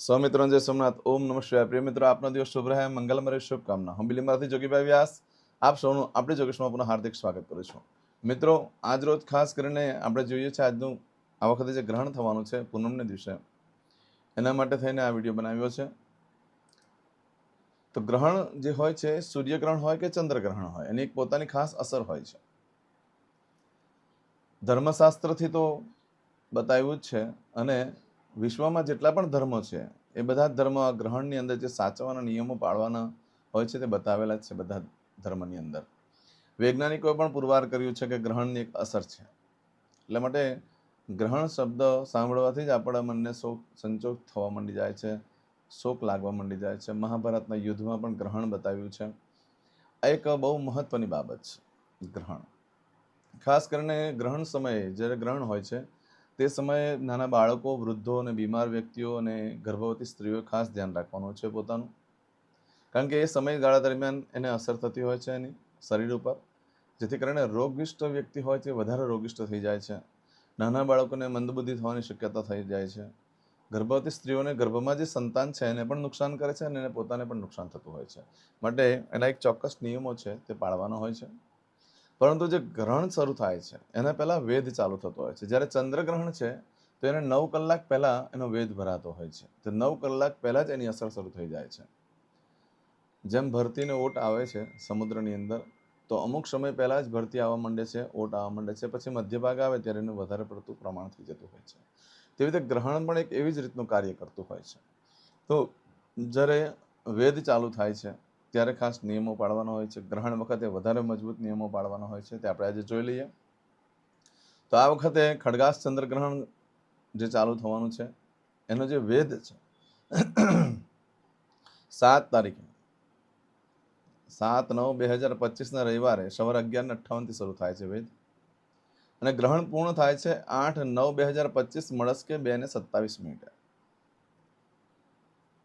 સ્વમિત્રો જય સોમનાથ. ઓમ નમઃ શિવાય. પ્રિય મિત્રો, આપનો દિવસ શુભ રહે. મંગલમય શુભકામના. હું બિલીમરાથી જોગીભાઈ વ્યાસ, આપ સૌનું આપણી જોગેશમાં આપનું હાર્દિક સ્વાગત કરું છું. મિત્રો, આજ રોજ ખાસ કરીને આપણે જોઈએ છે આજનું આ વખતે જે ગ્રહણ થવાનું છે પૂનમને દિવસે, એના માટે થઈને આ વીડિયો બનાવ્યો છે. તો ગ્રહણ જે હોય છે, સૂર્યગ્રહણ હોય કે ચંદ્રગ્રહણ હોય, એની એક પોતાની ખાસ અસર હોય છે. ધર્મશાસ્ત્રથી તો બતાવ્યું જ છે અને વિશ્વમાં જેટલા પણ ધર્મો છે, એ બધા ધર્મ ગ્રહણની અંદર જે સાચવાના નિયમો પાળવાના હોય છે તે બતાવેલા જ છે બધા ધર્મની અંદર. વૈજ્ઞાનિકોએ પણ પુરવાર કર્યું છે કે ગ્રહણની એક અસર છે. એટલા માટે ગ્રહણ શબ્દ સાંભળવાથી જ આપણા મનને શોક સંચોક થવા માંડી જાય છે, શોક લાગવા માંડી જાય છે. મહાભારતના યુદ્ધમાં પણ ગ્રહણ બતાવ્યું છે. આ એક બહુ મહત્વની બાબત છે ગ્રહણ. ખાસ કરીને ગ્રહણ સમયે જ્યારે ગ્રહણ હોય છે તે સમયે નાના બાળકો, વૃદ્ધો અને બીમાર વ્યક્તિઓ અને ગર્ભવતી સ્ત્રીઓએ ખાસ ધ્યાન રાખવાનું છે પોતાનું. કારણ કે એ સમયગાળા દરમિયાન એને અસર થતી હોય છે એની શરીર ઉપર, જેથી કરીને રોગિષ્ટ વ્યક્તિ હોય તે વધારે રોગિષ્ટ થઈ જાય છે. નાના બાળકોને મંદબુદ્ધિ થવાની શક્યતા થઈ જાય છે. ગર્ભવતી સ્ત્રીઓને ગર્ભમાં જે સંતાન છે એને પણ નુકસાન કરે છે અને એને પોતાને પણ નુકસાન થતું હોય છે. માટે એના એક ચોક્કસ નિયમો છે તે પાળવાનો હોય છે. પરંતુ જે ગ્રહણ શરૂ થાય છે, એના પહેલાં વેદ ચાલુ થતો હોય છે. જ્યારે ચંદ્રગ્રહણ છે, તો એને નવ કલાક પહેલાં એનો વેદ ભરાતો હોય છે. તો નવ કલાક પહેલાં જ એની અસર શરૂ થઈ જાય છે. જેમ ભરતીને ઓટ આવે છે સમુદ્રની અંદર, તો અમુક સમય પહેલાં જ ભરતી આવવા માંડે છે, ઓટ આવવા માંડે છે. પછી મધ્ય ભાગ આવે ત્યારે એનું વધારે પડતું પ્રમાણ થઈ જતું હોય છે. તેવી રીતે ગ્રહણ પણ એક એવી જ રીતનું કાર્ય કરતું હોય છે. તો જ્યારે વેદ ચાલુ થાય છે ત્યારે ખાસ નિયમો પાળવાના હોય છે. ગ્રહણ વખતે વધારે મજબૂત નિયમો પાળવાના હોય છે. તે આપણે આજે જોઈ લઈએ. તો આ વખતે ખડગાસ ચંદ્રગ્રહણ જે ચાલુ થવાનું છે, એનો જે વેદ છે, સાત તારીખે. સાત નવ બે હજાર પચીસના રવિવારે સવારે અગિયારને અઠ્ઠાવનથી શરૂ થાય છે વેદ અને ગ્રહણ પૂર્ણ થાય છે આઠ નવ બે હજાર પચીસ મળસ્કે બે ને સત્તાવીસ મિનિટે.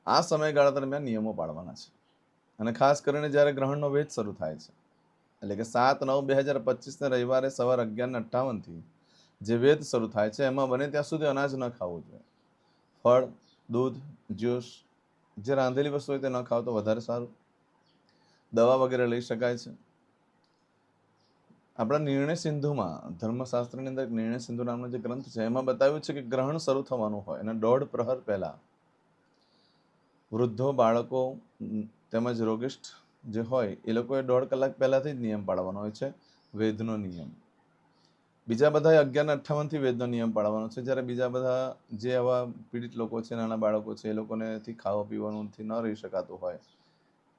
આ સમયગાળા દરમિયાન નિયમો પાળવાના છે. અને ખાસ કરીને જ્યારે ગ્રહણનો વેદ શરૂ થાય છે. એટલે કે સાત નવ બે હજાર પચીસને રવિવારે સવાર અગિયારને અઠ્ઠાવનથી જે વેદ શરૂ થાય છે, એમાં બને ત્યાં સુધી અનાજ ન ખાવું જોઈએ. ફળ, દૂધ, જ્યુસ, જે રાંધેલી વસ્તુ હોય તે ન ખાવ તો વધારે સારું. દવા વગેરે લઈ શકાય છે. આપણા નિર્ણય સિંધુમાં, ધર્મશાસ્ત્રની અંદર નિર્ણય સિંધુ નામનો જે ગ્રંથ છે, એમાં બતાવ્યું છે કે ગ્રહણ શરૂ થવાનું હોય અને દોઢ પ્રહર પહેલાં વૃદ્ધો, બાળકો તેમજ રોગિષ્ઠ જે હોય, એ લોકોએ દોઢ કલાક પહેલાંથી જ નિયમ પાળવાનો હોય છે, વેદનો નિયમ. બીજા બધા અગિયાર અઠ્ઠાવનથી વેદનો નિયમ પાળવાનો છે. જ્યારે બીજા બધા જે આવા પીડિત લોકો છે, નાના બાળકો છે, એ લોકોનેથી ખાવા પીવાનુંથી ન રહી શકાતું હોય,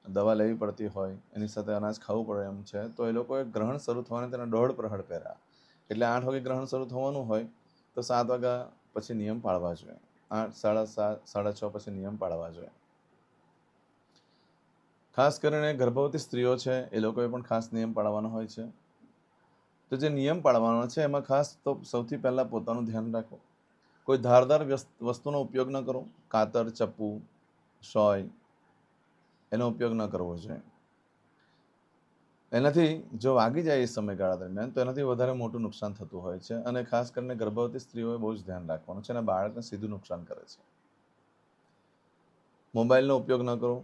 દવા લેવી પડતી હોય, એની સાથે અનાજ ખાવું પડે એમ છે, તો એ લોકોએ ગ્રહણ શરૂ થવાને તેના દોઢ પ્રહર પહેર્યા એટલે આઠ વાગે ગ્રહણ શરૂ થવાનું હોય, તો સાત વાગ્યા પછી નિયમ પાળવા જોઈએ. આઠ, સાડા સાત, સાડા છ પછી નિયમ પાળવા જોઈએ. ખાસ કરીને ગર્ભવતી સ્ત્રીઓ છે, એ લોકોએ પણ ખાસ નિયમ પાળવાનો હોય છે. તો જે નિયમ પાળવાનો છે, એમાં ખાસ તો સૌથી પહેલાં પોતાનું ધ્યાન રાખો. કોઈ ધારદાર વસ્તુનો ઉપયોગ ન કરો. કાતર, ચપ્પુ, સોય, એનો ઉપયોગ ન કરવો જોઈએ. એનાથી જો વાગી જાય એ સમયગાળા દરમિયાન, તો એનાથી વધારે મોટું નુકસાન થતું હોય છે અને ખાસ કરીને ગર્ભવતી સ્ત્રીઓએ બહુ જ ધ્યાન રાખવાનું છે અને બાળકને સીધું નુકસાન કરે છે. મોબાઈલનો ઉપયોગ ન કરો.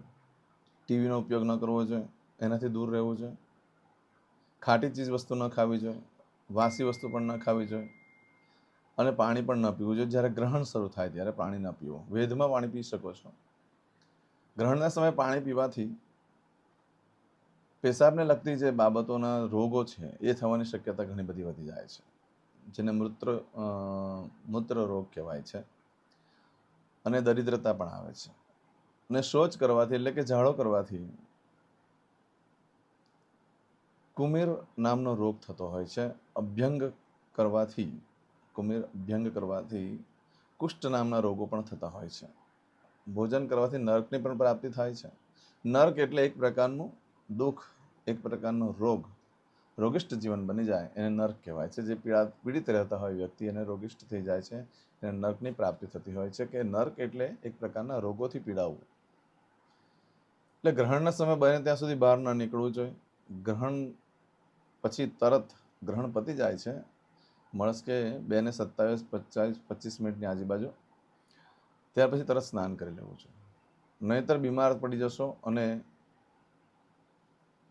ટીવીનો ઉપયોગ ન કરવો જોઈએ, એનાથી દૂર રહેવું જોઈએ. ખાટી ચીજ વસ્તુ ન ખાવી જોઈએ, વાસી વસ્તુ પણ ન ખાવી જોઈએ અને પાણી પણ ન પીવું જોઈએ. જ્યારે ગ્રહણ શરૂ થાય ત્યારે પાણી ન પીવું. વેદમાં પાણી પી શકો છો. ગ્રહણના સમયે પાણી પીવાથી પેશાબને લગતી જે બાબતોના રોગો છે, એ થવાની શક્યતા ઘણી બધી વધી જાય છે. જેને મૂત્ર મૂત્ર રોગ કહેવાય છે અને દરિદ્રતા પણ આવે છે. અને શૌચ કરવાથી એટલે કે ઝાડો કરવાથી કુમેર નામનો રોગ થતો હોય છે. અભ્યંગ કરવાથી, કુમેર અભ્યંગ કરવાથી કુષ્ઠ નામના રોગો પણ થતા હોય છે. ભોજન કરવાથી નર્કની પણ પ્રાપ્તિ થાય છે. નર્ક એટલે એક પ્રકારનું દુઃખ, એક પ્રકારનો રોગ. રોગિષ્ઠ જીવન બની જાય એને નર્ક કહેવાય છે. જે પીડા, પીડિત રહેતા હોય વ્યક્તિ એને રોગિષ્ઠ થઈ જાય છે. એને નર્કની પ્રાપ્તિ થતી હોય છે કે નર્ક એટલે એક પ્રકારના રોગોથી પીડાવવું એટલે ગ્રહણના સમય બને ત્યાં સુધી બહાર ન નીકળવું જોઈએ. ગ્રહણ પછી તરત ગ્રહણ પતી જાય છે. મળસ્કે બે ને સત્તાવીસ, પચાસ, પચીસ મિનિટની આજુબાજુ. ત્યાર પછી તરત સ્નાન કરી લેવું જોઈએ. નહીંતર બીમાર પડી જશો અને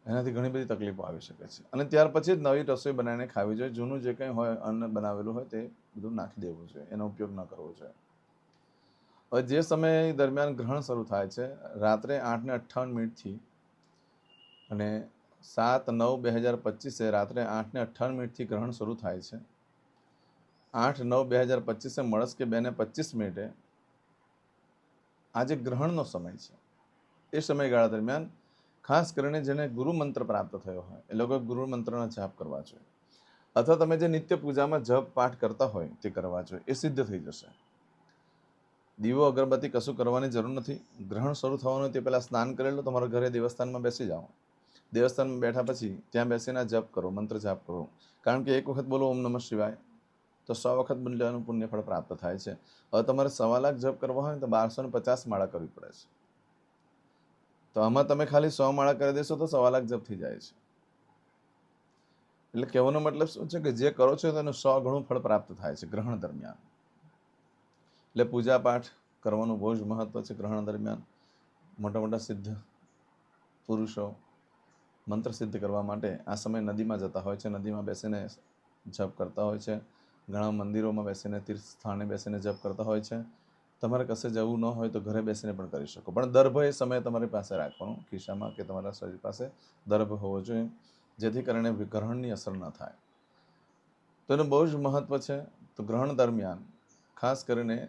એનાથી ઘણી બધી તકલીફો આવી શકે છે. અને ત્યાર પછી જ નવી રસોઈ બનાવીને ખાવી જોઈએ. જૂનું જે કંઈ હોય, અન્ન બનાવેલું હોય તે બધું નાખી દેવું જોઈએ. એનો ઉપયોગ ન કરવો જોઈએ. હવે જે સમય દરમિયાન ગ્રહણ શરૂ થાય છે, રાત્રે આઠ ને અઠ્ઠાવન મિનિટથી અને સાત નવ બે હજાર પચીસે રાત્રે આઠ ને અઠ્ઠાવન મિનિટથી ગ્રહણ શરૂ થાય છે. આઠ નવ બે હજાર પચીસે મળસ કે બે ને પચીસ મિનિટે આજે ગ્રહણનો સમય છે. એ સમયગાળા દરમિયાન ખાસ કરીને જેને ગુરુ મંત્ર પ્રાપ્ત થયો હોય, એ લોકો ગુરુ મંત્રનો જાપ કરવા જોઈએ. અથવા તમે જે નિત્ય પૂજામાં જપ પાઠ કરતા હોય તે કરવા જોઈએ, એ સિદ્ધ થઈ જશે. દીવો, અગરબત્તી કશું કરવાની જરૂર નથી. ગ્રહણ શરૂ થવાનું તે પહેલાં સ્નાન કરી લો, તમારા ઘરે દેવસ્થાનમાં બેસી જાઓ. દેવસ્થાનમાં બેઠા પછી ત્યાં બેસીને જપ કરો, મંત્ર જાપ કરો. કારણ કે એક વખત બોલો ઓમ નમઃ શિવાય, તો સો વખત પુણ્ય પુણ્યફળ પ્રાપ્ત થાય છે. હવે તમારે સવા લાખ જપ કરવા હોય તો બારસો ને પચાસ માળા કરવી પડે છે. તો આમાં તમે ખાલી સો માળા કરી દેશો તો સવા લાખ જપ થઈ જાય છે. એટલે કહેવાનો મતલબ શું છે કે જે કરો છો તેનું સો ઘણું ફળ પ્રાપ્ત થાય છે ગ્રહણ દરમિયાન. એટલે પૂજા પાઠ કરવાનું બહુ જ મહત્ત્વ છે ગ્રહણ દરમિયાન. મોટા મોટા સિદ્ધ પુરુષો મંત્ર સિદ્ધ કરવા માટે આ સમય નદીમાં જતા હોય છે. નદીમાં બેસીને જપ કરતા હોય છે. ઘણા મંદિરોમાં બેસીને તીર્થ સ્થાને બેસીને જપ કરતા હોય છે. તમારે કશે જવું ન હોય તો ઘરે બેસીને પણ કરી શકો. પણ દર્ભ એ સમય તમારી પાસે રાખવાનું, ખિસ્સામાં કે તમારા શરીર પાસે દર્ભ હોવો જોઈએ, જેથી કરીને ગ્રહણની અસર ન થાય. તો એનું બહુ જ મહત્ત્વ છે. તો ગ્રહણ દરમિયાન ખાસ કરીને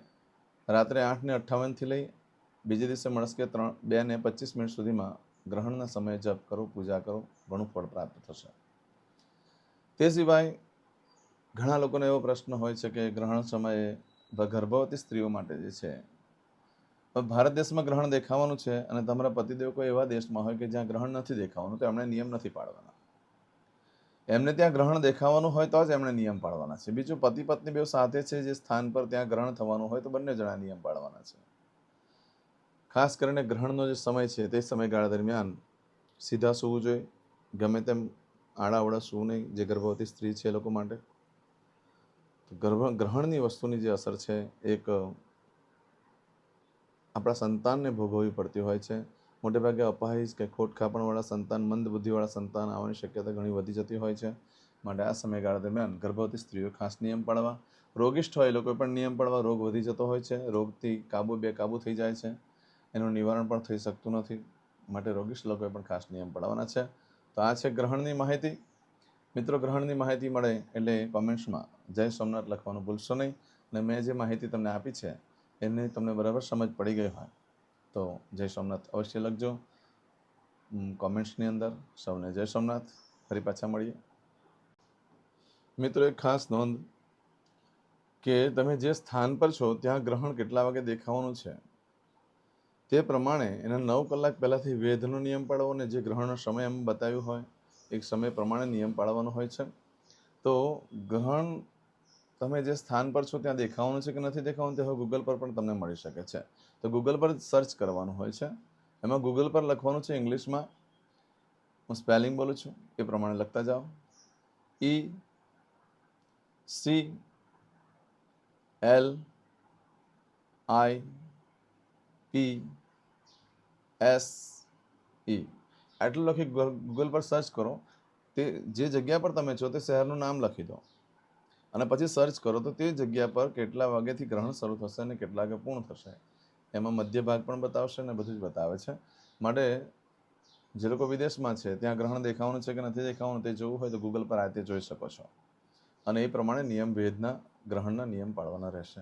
રાત્રે આઠને અઠ્ઠાવનથી લઈ બીજે દિવસે મળસ્કે ત્રણ, બે ને પચીસ મિનિટ સુધીમાં ગ્રહણના સમયે જપ કરો, પૂજા કરો, ઘણું ફળ પ્રાપ્ત થશે. તે સિવાય ઘણા લોકોને એવો પ્રશ્ન હોય છે કે ગ્રહણ સમયે ગર્ભવતી સ્ત્રીઓ માટે જે છે ભારત દેશમાં ગ્રહણ દેખાવાનું છે અને તમારા પતિદેવ કોઈ એવા દેશમાં હોય કે જ્યાં ગ્રહણ નથી દેખાવાનું, તો એમણે નિયમ નથી પાડવાના. એમને ત્યાં ગ્રહણ દેખાવાનું હોય તો જ એમણે નિયમ પાળવાના છે. બીજું પતિ પત્ની બેવ સાથે છે જે સ્થાન પર ત્યાં ગ્રહણ થવાનું હોય તો બંને જણા નિયમ પાળવાના છે. ખાસ કરીને ગ્રહણનો જે સમય છે તે સમયગાળા દરમિયાન સીધા સૂવું જોઈએ. ગમે તેમ આડાવડા સૂવું નહીં, જે ગર્ભવતી સ્ત્રી છે એ લોકો માટે. ગર્ભ, ગ્રહણની વસ્તુની જે અસર છે, એક આપણા સંતાનને ભોગવવી પડતી હોય છે. મોટે ભાગે અપાહિજ કે ખોટ ખાપણવાળા સંતાન મંદ બુદ્ધિવાળા સંતાન આવવાની શક્યતા ઘણી વધી જતી હોય છે. માટે આ સમયગાળા દરમિયાન ગર્ભવતી સ્ત્રીઓ ખાસ નિયમ પાળવા, રોગિષ્ઠ હોય એ લોકો પણ નિયમ પાળવા રોગ વધી જતો હોય છે. રોગથી કાબુ બેકાબુ થઈ જાય છે. એનું નિવારણ પણ થઈ શકતું નથી. માટે રોગિષ્ઠ લોકોએ પણ ખાસ નિયમ પાળવાના છે. તો આ છે ગ્રહણની માહિતી. મિત્રો, ગ્રહણની માહિતી મળે એટલે કોમેન્ટ્સમાં જય સોમનાથ લખવાનું ભૂલશો નહીં. અને મેં જે માહિતી તમને આપી છે, એની તમને બરાબર સમજ પડી ગઈ હોય. તો જય સોમનાથ. અવશ્ય લખજો. કોમેન્ટ્સની અંદર સૌને જય સોમનાથ. ફરી પાછા મળીએ. મિત્રો, એક ખાસ નોંધ કે તમે જે સ્થાન પર છો, ત્યાં ગ્રહણ કેટલા વાગે દેખાવાનું છે? તે પ્રમાણે એના નવ કલાક પહેલાંથી વેધનો નિયમ પાળવો અને જે ગ્રહણનો સમય એમ બતાવ્યું હોય, એક સમય પ્રમાણે નિયમ પાળવાનો હોય છે. તો ગ્રહણ તમે જે સ્થાન પર છો ત્યાં દેખાવાનું છે કે નથી દેખાવાનું તે હવે ગૂગલ પર પણ તમને મળી શકે છે. તો ગૂગલ પર સર્ચ કરવાનું હોય છે. એમાં ગૂગલ પર લખવાનું છે ઇંગ્લિશમાં હું સ્પેલિંગ બોલું છું. એ પ્રમાણે લખતા જાઓ. E C L I P S E આટલું લખી ગૂગલ પર સર્ચ કરો. તે જે જગ્યા પર તમે છો તે શહેરનું નામ લખી દો. અને પછી સર્ચ કરો તો તે જગ્યા પર કેટલા વાગ્યાથી ગ્રહણ શરૂ થશે અને કેટલા વાગે પૂર્ણ થશે. એમાં મધ્ય ભાગ પણ બતાવશે અને બધું જ બતાવે છે. માટે જે લોકો વિદેશમાં છે, ત્યાં ગ્રહણ દેખાવાનું છે કે નથી દેખાવાનું તે જોવું હોય તો ગૂગલ પર આ તે જોઈ શકો છો. અને એ પ્રમાણે નિયમ ભેદના ગ્રહણના નિયમ પાળવાના રહેશે.